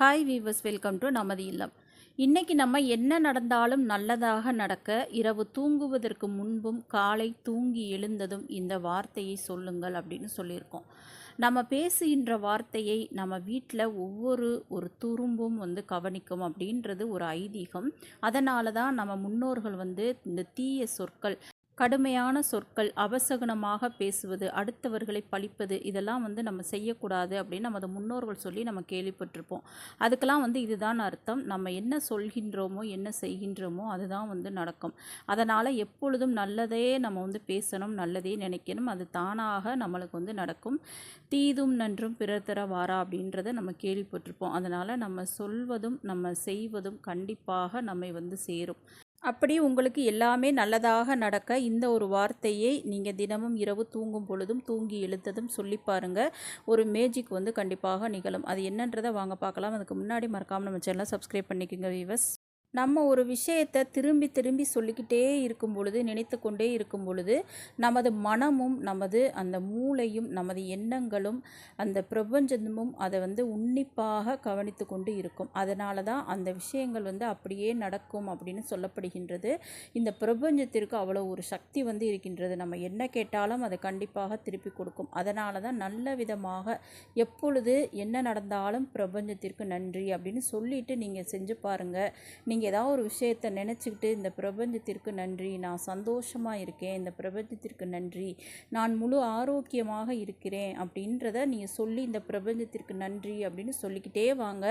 Hi viewers welcome to நமது இல்லம். இன்றைக்கி நம்ம என்ன நடந்தாலும் நல்லதாக நடக்க இரவு தூங்குவதற்கு முன்பும் காலை தூங்கி எழுந்ததும் இந்த வார்த்தையை சொல்லுங்கள் அப்படின்னு சொல்லியிருக்கோம். நம்ம பேசுகின்ற வார்த்தையை நம்ம வீட்டில் ஒவ்வொரு ஒரு துரும்பும் வந்து கவனிக்கும் அப்படின்றது ஒரு ஐதீகம். அதனால தான் நம்ம முன்னோர்கள் வந்து இந்த தீய சொற்கள் கடுமையான சொற்கள் அபசகுனமாக பேசுவது அடுத்தவர்களை பழிப்பது இதெல்லாம் வந்து நம்ம செய்யக்கூடாது அப்படின்னு நமது முன்னோர்கள் சொல்லி நம்ம கேள்விப்பட்டிருப்போம். அதுக்கெல்லாம் வந்து இதுதான் அர்த்தம். நம்ம என்ன சொல்கின்றோமோ என்ன செய்கின்றோமோ அதுதான் வந்து நடக்கும். அதனால் எப்பொழுதும் நல்லதே நம்ம வந்து பேசணும் நல்லதே நினைக்கணும். அது தானாக நம்மளுக்கு வந்து நடக்கும். தீதும் நன்றும் பிறர் தர வாரா அப்படின்றத நம்ம கேள்விப்பட்டிருப்போம். அதனால் நம்ம சொல்வதும் நம்ம செய்வதும் கண்டிப்பாக நம்மை வந்து சேரும். அப்படி உங்களுக்கு எல்லாமே நல்லதாக நடக்க இந்த ஒரு வார்த்தையை நீங்கள் தினமும் இரவு தூங்கும் பொழுதும் தூங்கி எழுத்ததும் சொல்லி பாருங்க. ஒரு மேஜிக் வந்து கண்டிப்பாக நிகழும். அது என்னன்றதை வாங்க பார்க்கலாம். அதுக்கு முன்னாடி மறக்காமல் நம்ம சேனலை சப்ஸ்கிரைப் பண்ணிக்கோங்க வீவர்ஸ் நம்ம ஒரு விஷயத்தை திரும்பி திரும்பி சொல்லிக்கிட்டே இருக்கும் பொழுது நினைத்து கொண்டே இருக்கும் பொழுது நமது மனமும் நமது அந்த மூளையும் நமது எண்ணங்களும் அந்த பிரபஞ்சமும் அதை வந்து உன்னிப்பாக கவனித்து கொண்டு இருக்கும். அதனால தான் அந்த விஷயங்கள் வந்து அப்படியே நடக்கும் அப்படின்னு சொல்லப்படுகின்றது. இந்த பிரபஞ்சத்திற்கு அவ்வளோ ஒரு சக்தி வந்து இருக்கின்றது. நம்ம என்ன கேட்டாலும் அதை கண்டிப்பாக திருப்பி கொடுக்கும். அதனால தான் நல்ல விதமாக எப்பொழுது என்ன நடந்தாலும் பிரபஞ்சத்திற்கு நன்றி அப்படின்னு சொல்லிட்டு நீங்கள் செஞ்சு பாருங்கள் நீங்கள் ஏதாவது ஒரு விஷயத்தை நினச்சிக்கிட்டு இந்த பிரபஞ்சத்திற்கு நன்றி நான் சந்தோஷமாக இருக்கேன் இந்த பிரபஞ்சத்திற்கு நன்றி நான் முழு ஆரோக்கியமாக இருக்கிறேன் அப்படின்றத நீங்கள் சொல்லி இந்த பிரபஞ்சத்திற்கு நன்றி அப்படின்னு சொல்லிக்கிட்டே வாங்க.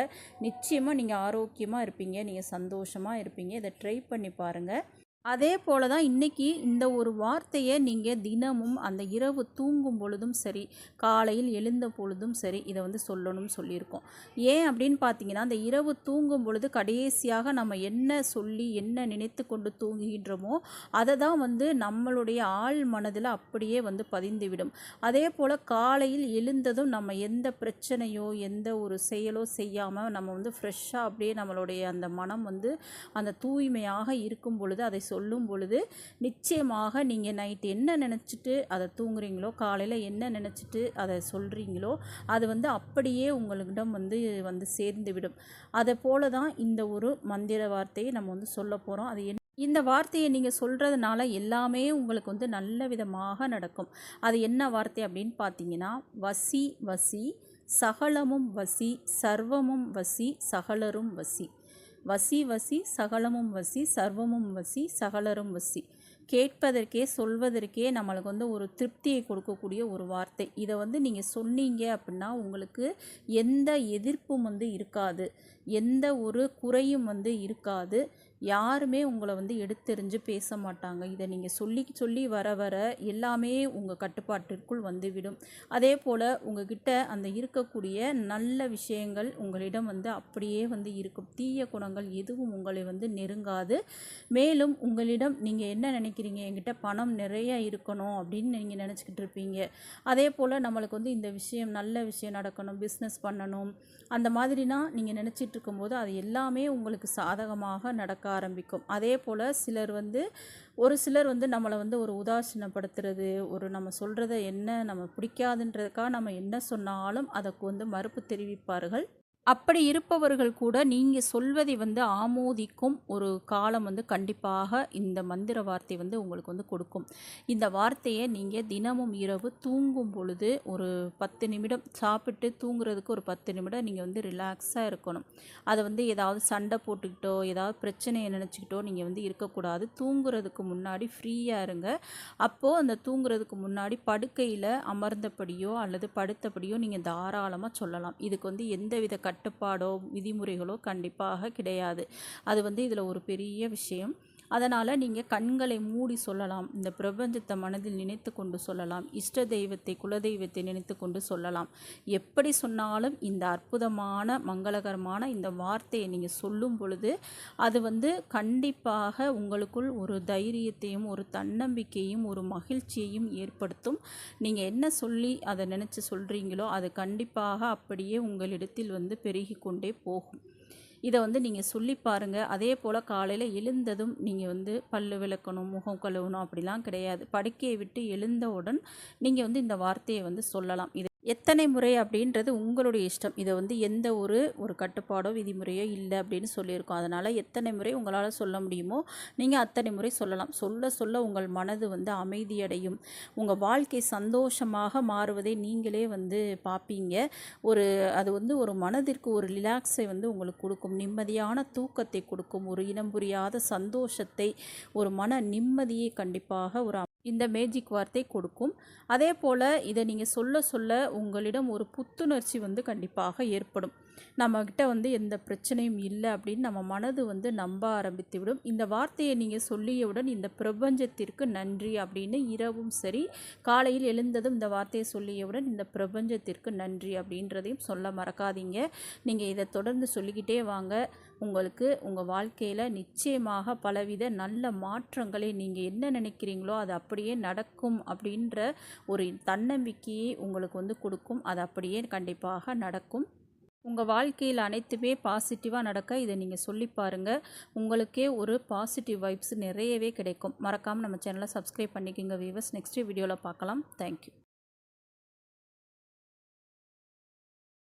நிச்சயமாக நீங்கள் ஆரோக்கியமாக இருப்பீங்க நீங்கள் சந்தோஷமாக இருப்பீங்க. இதை ட்ரை பண்ணி பாருங்கள் அதே போல தான் இன்றைக்கி இந்த ஒரு வார்த்தையை நீங்கள் தினமும் அந்த இரவு தூங்கும் பொழுதும் சரி காலையில் எழுந்த பொழுதும் சரி இதை வந்து சொல்லணும்னு சொல்லியிருக்கோம். ஏன் அப்படின்னு பார்த்தீங்கன்னா அந்த இரவு தூங்கும் பொழுது கடைசியாக நம்ம என்ன சொல்லி என்ன நினைத்து கொண்டு தூங்குகின்றோமோ அதை தான் வந்து நம்மளுடைய ஆள் மனதில் அப்படியே வந்து பதிந்துவிடும். அதே போல் காலையில் எழுந்ததும் நம்ம எந்த பிரச்சனையோ எந்த ஒரு செயலோ செய்யாமல் நம்ம வந்து ஃப்ரெஷ்ஷாக அப்படியே நம்மளுடைய அந்த மனம் வந்து அந்த தூய்மையாக இருக்கும் பொழுது அதை சொல்லும் பொழுது நிச்சயமாக நீங்கள் நைட் என்ன நினச்சிட்டு அதை தூங்குறீங்களோ காலையில் என்ன நினச்சிட்டு அதை சொல்கிறீங்களோ அது வந்து அப்படியே உங்களிடம் வந்து வந்து சேர்ந்து விடும் அதை போல தான் இந்த ஒரு மந்திர வார்த்தையை நம்ம வந்து சொல்ல போகிறோம் அது என்ன? இந்த வார்த்தையை நீங்கள் சொல்கிறதுனால எல்லாமே உங்களுக்கு வந்து நல்ல விதமாக நடக்கும். அது என்ன வார்த்தை அப்படின்னு பார்த்தீங்கன்னா வசி வசி சகலமும் வசி சர்வமும் வசி சகலரும் வசி. வசி வசி சகலமும் வசி சர்வமும் வசி சகலரும் வசி. கேட்பதற்கே சொல்வதற்கே நம்மளுக்கு வந்து ஒரு திருப்தியை கொடுக்கக்கூடிய ஒரு வார்த்தை. இதை வந்து நீங்கள் சொன்னீங்க அப்படின்னா உங்களுக்கு எந்த எதிர்ப்பும் வந்து இருக்காது. எந்த ஒரு குறையும் வந்து இருக்காது. யாருமே உங்களை வந்து எடுத்தெறிஞ்சு பேச மாட்டாங்க. இதை நீங்கள் சொல்லி சொல்லி வர வர எல்லாமே உங்கள் கட்டுப்பாட்டிற்குள் வந்துவிடும். அதே போல் உங்ககிட்ட அந்த இருக்கக்கூடிய நல்ல விஷயங்கள் உங்களிடம் வந்து அப்படியே வந்து இருக்கும். தீய குணங்கள் எதுவும் உங்களை வந்து நெருங்காது. மேலும் உங்களிடம் நீங்கள் என்ன நினைக்கிறீங்க? என்கிட்ட பணம் நிறைய இருக்கணும் அப்படின்னு நீங்கள் நினச்சிக்கிட்டு இருப்பீங்க. அதே போல் நம்மளுக்கு வந்து இந்த விஷயம் நல்ல விஷயம் நடக்கணும் பிஸ்னஸ் பண்ணணும் அந்த மாதிரினா நீங்கள் நினச்சிட்டு இருக்கும்போது அது எல்லாமே உங்களுக்கு சாதகமாக நடக்க ஆரம்பிக்கும். அதே போல் சிலர் வந்து ஒரு சிலர் வந்து நம்மளை வந்து ஒரு உதாசீனப்படுத்துறது ஒரு நம்ம சொல்கிறத என்ன நம்ம பிடிக்காதுன்றதுக்காக நம்ம என்ன சொன்னாலும் அதற்கு வந்து மறுப்பு தெரிவிப்பார்கள். அப்படி இருப்பவர்கள் கூட நீங்கள் சொல்வதை வந்து ஆமோதிக்கும் ஒரு காலம் வந்து கண்டிப்பாக இந்த மந்திர வார்த்தை வந்து உங்களுக்கு வந்து கொடுக்கும். இந்த வார்த்தையை நீங்கள் தினமும் இரவு தூங்கும் பொழுது ஒரு பத்து நிமிடம் சாப்பிட்டு தூங்குறதுக்கு ஒரு பத்து நிமிடம் நீங்கள் வந்து ரிலாக்ஸாக இருக்கணும். அதை வந்து ஏதாவது சண்டை போட்டுக்கிட்டோ ஏதாவது பிரச்சனையை நினச்சிக்கிட்டோ நீங்கள் வந்து இருக்கக்கூடாது. தூங்குறதுக்கு முன்னாடி ஃப்ரீயாக இருங்க. அப்போது அந்த தூங்குறதுக்கு முன்னாடி படுக்கையில் அமர்ந்தபடியோ அல்லது படுத்தபடியோ நீங்கள் தாராளமாக சொல்லலாம். இதுக்கு வந்து எந்தவித கட் கட்டுப்பாடோ விதிமுறைகளோ கண்டிப்பாக கிடையாது. அது வந்து இதில் ஒரு பெரிய விஷயம். அதனால் நீங்கள் கண்களை மூடி சொல்லலாம். இந்த பிரபஞ்சத்தை மனதில் நினைத்து கொண்டு சொல்லலாம். இஷ்ட தெய்வத்தை குலதெய்வத்தை நினைத்து கொண்டு சொல்லலாம். எப்படி சொன்னாலும் இந்த அற்புதமான மங்களகரமான இந்த வார்த்தையை நீங்கள் சொல்லும் பொழுது அது வந்து கண்டிப்பாக உங்களுக்குள் ஒரு தைரியத்தையும் ஒரு தன்னம்பிக்கையும் ஒரு மகிழ்ச்சியையும் ஏற்படுத்தும். நீங்கள் என்ன சொல்லி அதை நினச்சி சொல்கிறீங்களோ அது கண்டிப்பாக அப்படியே உங்களிடத்தில் வந்து பெருகி கொண்டே போகும். இதை வந்து நீங்கள் சொல்லி பாருங்கள் அதே போல் காலையில் எழுந்ததும் நீங்கள் வந்து பல்லு விளக்கணும் முகம் கழுவணும் அப்படிலாம் கிடையாது. படுக்கையை விட்டு எழுந்தவுடன் நீங்கள் வந்து இந்த வார்த்தையை வந்து சொல்லலாம். இது எத்தனை முறை அப்படின்றது உங்களுடைய இஷ்டம். இதை வந்து எந்த ஒரு ஒரு கட்டுப்பாடோ விதிமுறையோ இல்லை அப்படின்னு சொல்லியிருக்கோம். அதனால் எத்தனை முறை உங்களால் சொல்ல முடியுமோ நீங்கள் அத்தனை முறை சொல்லலாம். சொல்ல சொல்ல உங்கள் மனது வந்து அமைதியடையும். உங்கள் வாழ்க்கை சந்தோஷமாக மாறுவதை நீங்களே வந்து பார்ப்பீங்க ஒரு அது வந்து ஒரு மனதிற்கு ஒரு ரிலாக்ஸை வந்து உங்களுக்கு கொடுக்கும். நிம்மதியான தூக்கத்தை கொடுக்கும். ஒரு இனம் புரியாத சந்தோஷத்தை ஒரு மன நிம்மதியை கண்டிப்பாக ஒரு இந்த மேஜிக் வார்த்தை கொடுக்கும். அதே போல் இதை நீங்கள் சொல்ல சொல்ல உங்களிடம் ஒரு புத்துணர்ச்சி வந்து கண்டிப்பாக ஏற்படும். நம்மக்கிட்ட வந்து எந்த பிரச்சனையும் இல்லை அப்படின்னு நம்ம மனது வந்து நம்ப ஆரம்பித்து விடும் இந்த வார்த்தையை நீங்கள் சொல்லியவுடன் இந்த பிரபஞ்சத்திற்கு நன்றி அப்படின்னு இரவும் சரி காலையில் எழுந்ததும் இந்த வார்த்தையை சொல்லியவுடன் இந்த பிரபஞ்சத்திற்கு நன்றி அப்படின்றதையும் சொல்ல மறக்காதீங்க. நீங்கள் இதை தொடர்ந்து சொல்லிக்கிட்டே வாங்க. உங்களுக்கு உங்கள் வாழ்க்கையில் நிச்சயமாக பலவித நல்ல மாற்றங்களை நீங்கள் என்ன நினைக்கிறீங்களோ அது அப்படியே நடக்கும் அப்படின்ற ஒரு தன்னம்பிக்கையை உங்களுக்கு வந்து கொடுக்கும். அது அப்படியே கண்டிப்பாக நடக்கும். உங்கள் வாழ்க்கையில் அனைத்துமே பாசிட்டிவாக நடக்க இதை நீங்கள் சொல்லி பாருங்கள் உங்களுக்கே ஒரு பாசிட்டிவ் வைப்ஸ் நிறையவே கிடைக்கும். மறக்காமல் நம்ம சேனலை சப்ஸ்கிரைப் பண்ணிக்கோங்க வீவர்ஸ் நெக்ஸ்ட் வீடியோவில் பார்க்கலாம். தேங்க்யூ